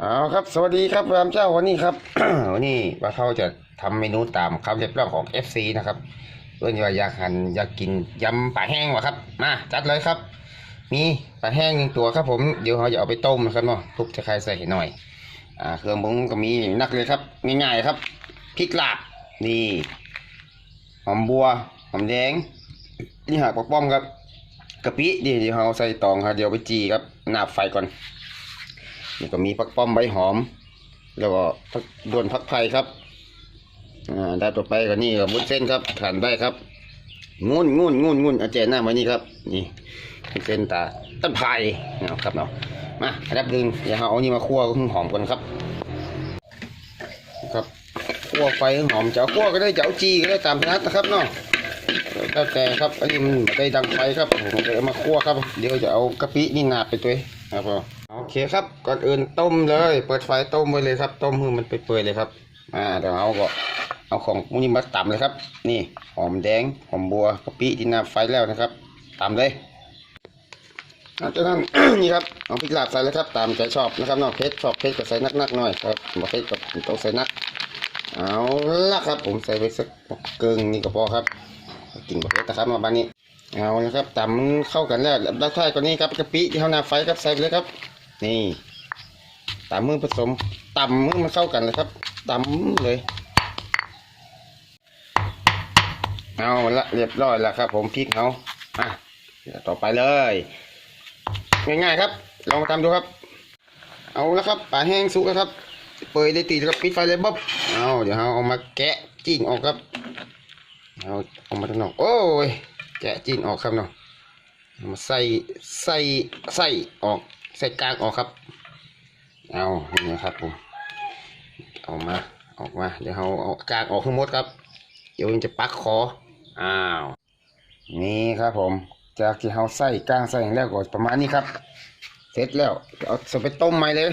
เอาครับสวัสดีครับรามเจ้าวันนี้ครับ วันนี้ว่าเขาจะทำเมนูตามคำเรียกร้องของ FC นะครับเพื่อนว่าอยากหันอยากกินยำปลาแห้งวะครับมาจัดเลยครับ มีปลาแห้งหนึ่งตัวครับ ผมเดี๋ยวเขาจะเอาไปต้มนะครับเนาะทุบจะใครใส่ให้หน่อย อ่าเครื่องปรุงก็มีนักเลยครับ ง่ายๆครับพริกลาบนี่หอมบัวหอมแดงนี่หักปกป้อมครับกะปิเดี๋ยวเราใส่ตองครับเดี๋ยวไปจีครับหนาบไฟก่อน นี่ก็มีผักป้อมใบหอม แล้วก็ผักดวนผักไผ่ครับอ่าได้ต่อไปก็นี่ก็มุดเส้นครับขันได้ครับงุ่นงุ่นงุ่นงุ่นอาเจนหน้ามานี่ครับ นี่มุ้นเส้นตาต้นไผ่เอาครับเนาะมาอันดับหนึ่งเดี๋ยวเราเอานี่มาคั่วให้หอมก่อนครับ ครับคั่วไฟให้หอมเจะเอาคั่วก็ได้เจะเอาจีก็ได้ตามถนัดนะครับเนาะแล้วแต่ครับ อันนี้มันได้ดังไฟครับผมจะเอามาคั่วครับ เดี๋ยวจะเอากะปินี่นาไปตัวเองครับผม อเคครับ ก่อนอื่นต้มเลย เปิดไฟต้มไว้เลยครับ ต้มให้มันเปื่อยๆเลยครับ อ่าเดี๋ยวเอาก็เอาของมุนี่มาตำเลยครับ นี่หอมแดงหอมบัวกะปิที่น้ำไฟแล้วนะครับตำเลยหลังจากนั้นนี่ครับเอาพริกลาบใส่เลยครับ ตามใจชอบนะครับนอกเพชรชอบเพชรก็ใส่นักๆหน่อยครับบ่เพชรก็ต้องใส่นัก เอาละครับ ผมใส่ไปสักเกิงนี่ก็พอครับกินบ่เพชรนะครับมาบ้านนี้เอาละครับตำเข้ากันแล้วด้านท้ายก็นี่ครับกะปิที่เขาน้าไฟครับใส่เลยครับ นี่ตำมือผสมตำมือมันเข้ากันเลยครับตำเลยเอาละเรียบร้อยแล้วครับ ผมพริกเขาอะเดี๋ยวต่อไปเลย ง่ายๆครับ ลองมาทำดูครับ เอาละครับปลาแห้งสุกแล้วครับ เปิดได้ตีแล้วครับปิดไฟเลยบ๊อบเอาเดี๋ยวเราเอามาแกะจิ้งออกครับเอาเออกมาทางนอกโอ้ยแกะจิ้นออกครับเนาะมาใส่ใส่ใส่ออก ใส่กลางออกครับ เอานี่นะครับผมเอามาออกมาเดี๋ยวเราเอากลางออกทั้งหมดครับ เดี๋ยวมันจะปักคออ้าวนี่ครับผม จากที่เราใส่กลางใส่แล้วก็ประมาณนี้ครับ เสร็จแล้วเอาสไปต้มใหม่เลย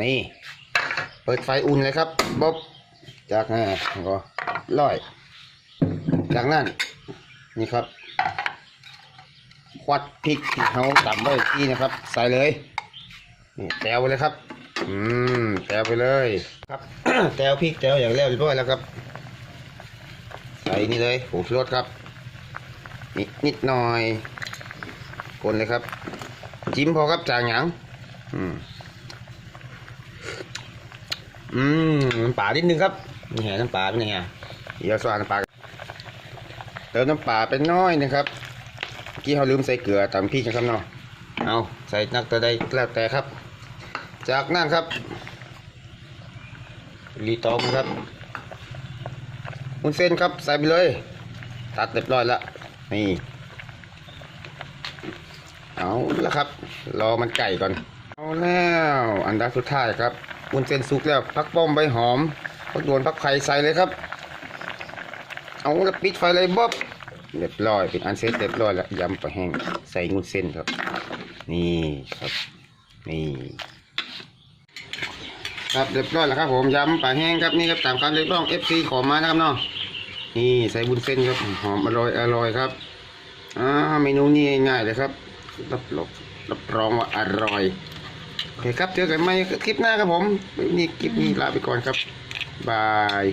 นี่ เปิดไฟอุ่นเลยครับบ๊อบจากนั้นก็ร้อย จากนั้นนี่ครับควัดพริกที่เขาตำไว้ที่นะครับ ใส่เลย นี่แตวไปเลยครับ อืมแตวไปเลย ครับ แตวพริกแตวอย่างแล้วเรียบร้อยแล้วครับ ใส่นี่เลยผงชูรสครับ นิดนิดหน่อยคนเลยครับ จิ้มพอครับจางหยังอืมอืมน้ำปลานิดนึงครับนี่ไงน้ำปลาเป็นยังไงเดี๋ยวสวานน้ำปลาเติมน้ำปลาไปน้อยนะครับเมื่อกี้เราลืมใส่เกลือตามพี่นะครับเนาะเอาใส่นักตัวใดแล้วแต่ครับ จากนั้นครับรีตอมครับมุนเส้นครับใส่ไปเลย ตัดเรียบร้อยแล้วนี่เอาละครับ รอมันไก่ก่อน เอาแล้วอันดับสุดท้ายครับมุนเส้นสุกแล้วพักป้อมใบหอมพักโดวนพักไข่ใส่เลยครับ เอาแล้วปิดไฟเลยบ๊อบเรียบร้อยเป็นอันเสร็จเรียบร้อยแล้วยำปลาแห้งใส่งุนเส้นครับ นี่ครับ นี่ ครับเรียบร้อยแล้วครับผมยำปลาแห้งครับนี่ครับตามคำเรียกร้อง FC ขอมานะครับเนาะนี่ใส่บุญเส้นครับหอมอร่อยอร่อยครับอ่าเมนูนี้ง่ายเลยครับรับรองรับรองว่าอร่อยโอเคครับเจอกันใหม่คลิปหน้าครับผมนี่คลิปนี้ลาไปก่อนครับบาย